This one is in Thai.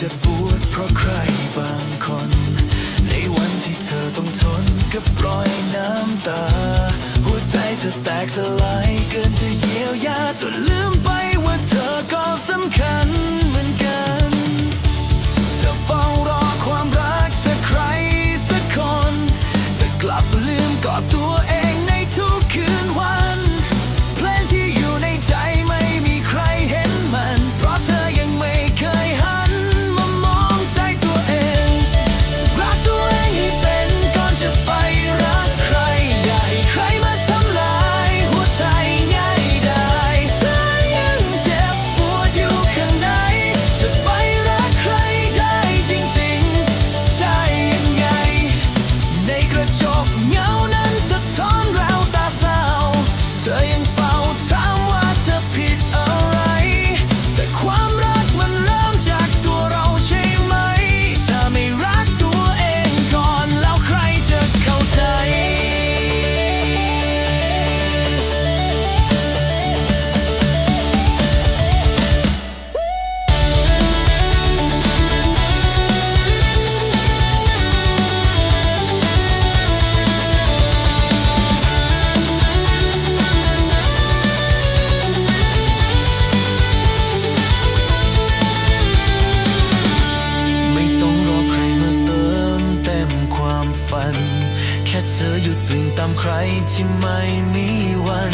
จะปวดเพราะใครบางคน ในวันที่เธอต้องทนกับรอยน้ำตา หัวใจเธอแตกสลายเกินจะเยียวยาจนลืมไป เธออยู่ตึงตามใครที่ไม่มีวัน